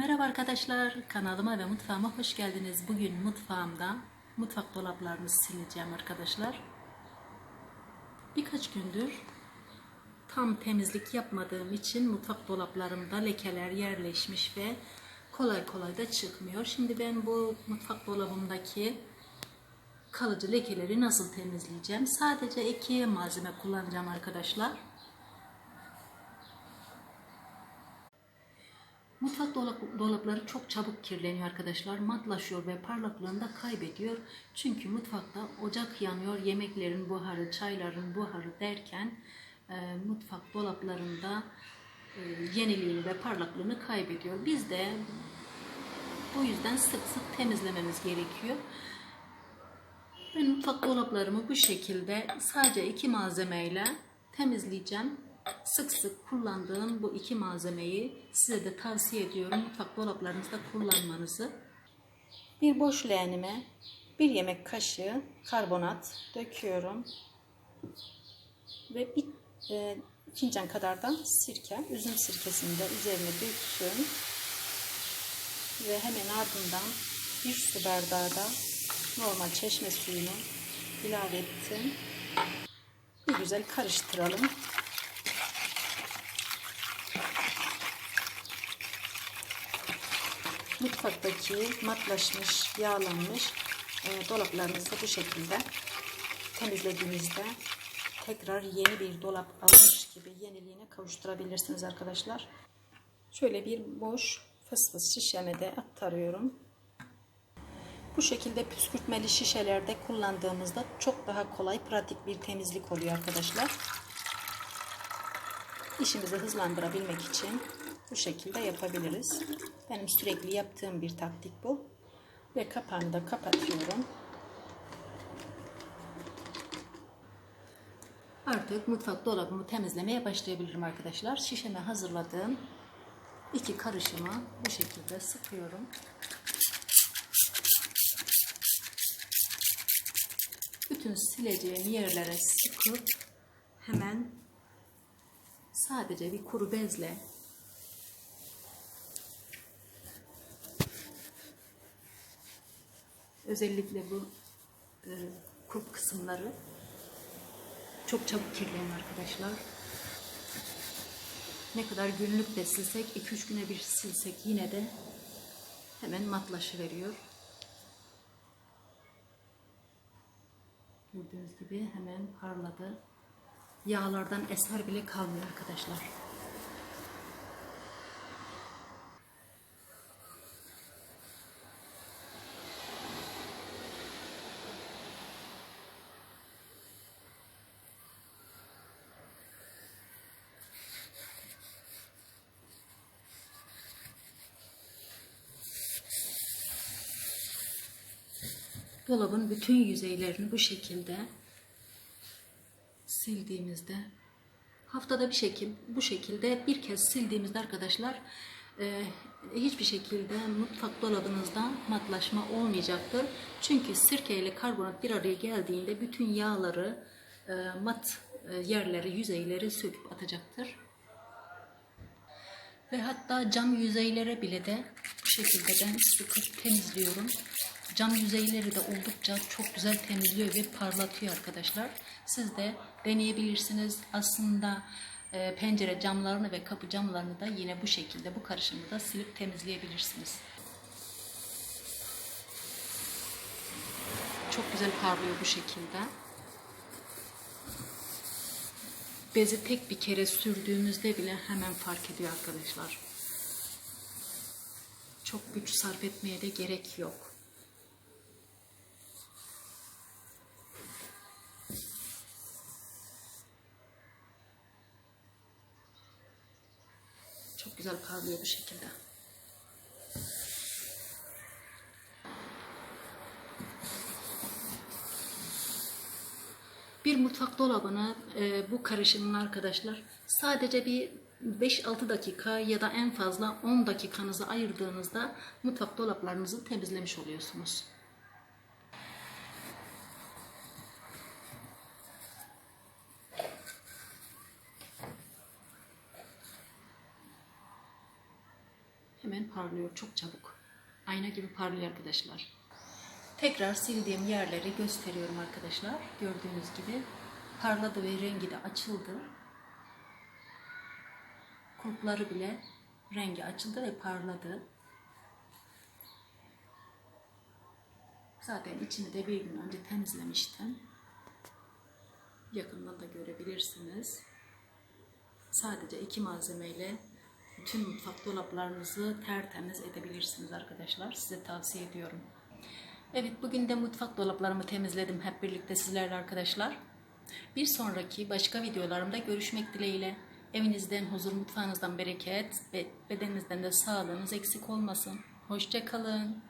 Merhaba arkadaşlar, kanalıma ve mutfağıma hoş geldiniz. Bugün mutfağımda mutfak dolaplarını sileceğim arkadaşlar. Birkaç gündür tam temizlik yapmadığım için mutfak dolaplarımda lekeler yerleşmiş ve kolay kolay da çıkmıyor. Şimdi ben bu mutfak dolabımdaki kalıcı lekeleri nasıl temizleyeceğim? Sadece iki malzeme kullanacağım arkadaşlar. Mutfak dolap- dolapları çok çabuk kirleniyor arkadaşlar. Matlaşıyor ve parlaklığını da kaybediyor. Çünkü mutfakta ocak yanıyor, yemeklerin buharı, çayların buharı derken e, mutfak dolaplarında e, yeniliğini ve parlaklığını kaybediyor. Biz de bu yüzden sık sık temizlememiz gerekiyor. Ben mutfak dolaplarımı bu şekilde sadece iki malzemeyle temizleyeceğim. Sık sık kullandığım bu iki malzemeyi size de tavsiye ediyorum. Mutfak dolaplarınızda kullanmanızı. Bir boş leğenime bir yemek kaşığı karbonat döküyorum. Ve bir e, fincan kadar da sirke, üzüm sirkesini de üzerine döktüm. Ve hemen ardından bir su bardağı da normal çeşme suyunu ilave ettim. Bir güzel karıştıralım. Mutfaktaki matlaşmış, yağlanmış e, dolaplarınızı bu şekilde temizlediğinizde tekrar yeni bir dolap almış gibi yeniliğine kavuşturabilirsiniz arkadaşlar. Şöyle bir boş fıs fıs şişeme de aktarıyorum. Bu şekilde püskürtmeli şişelerde kullandığımızda çok daha kolay, pratik bir temizlik oluyor arkadaşlar. İşimizi hızlandırabilmek için bu şekilde yapabiliriz. Benim sürekli yaptığım bir taktik bu. Ve kapağını da kapatıyorum. Artık mutfak dolabımı temizlemeye başlayabilirim arkadaşlar. Şişeme hazırladığım iki karışımı bu şekilde sıkıyorum. bütün sileceğim yerlere sıkıp hemen sadece bir kuru bezle özellikle bu e, kulp kısımları çok çabuk kirleniyor arkadaşlar. Ne kadar günlük de silsek, 2-3 güne bir silsek yine de hemen matlaşı veriyor. Gördüğünüz gibi hemen parladı. Yağlardan eser bile kalmıyor arkadaşlar. Dolabın bütün yüzeylerini bu şekilde sildiğimizde haftada bir şekil bu şekilde bir kez sildiğimizde arkadaşlar e, hiçbir şekilde mutfak dolabınızda matlaşma olmayacaktır. Çünkü sirke ile karbonat bir araya geldiğinde bütün yağları e, mat e, yerleri, yüzeyleri söküp atacaktır. Ve hatta cam yüzeylere bile de bu şekilde ben sıkıp temizliyorum. Cam yüzeyleri de oldukça çok güzel temizliyor ve parlatıyor arkadaşlar. Siz de deneyebilirsiniz. Aslında e, pencere camlarını ve kapı camlarını da yine bu şekilde bu karışımda silip temizleyebilirsiniz. Çok güzel parlıyor bu şekilde. Bezi tek bir kere sürdüğümüzde bile hemen fark ediyor arkadaşlar. Çok güç sarf etmeye de gerek yok. Çok güzel parlıyor bu şekilde. Bir mutfak dolabını e, bu karışımın arkadaşlar sadece bir 5-6 dakika ya da en fazla 10 dakikanızı ayırdığınızda mutfak dolaplarınızı temizlemiş oluyorsunuz. Hemen parlıyor çok çabuk. Ayna gibi parlıyor arkadaşlar. Tekrar sildiğim yerleri gösteriyorum arkadaşlar. Gördüğünüz gibi parladı ve rengi de açıldı. Kulpları bile rengi açıldı ve parladı. Zaten içini de bir gün önce temizlemiştim. Yakından da görebilirsiniz. Sadece iki malzemeyle bütün mutfak dolaplarınızı tertemiz edebilirsiniz arkadaşlar. Size tavsiye ediyorum. Evet bugün de mutfak dolaplarımı temizledim hep birlikte sizlerle arkadaşlar. Bir sonraki başka videolarımda görüşmek dileğiyle. Evinizden huzur, mutfağınızdan bereket ve bedeninizden de sağlığınız eksik olmasın. Hoşça kalın.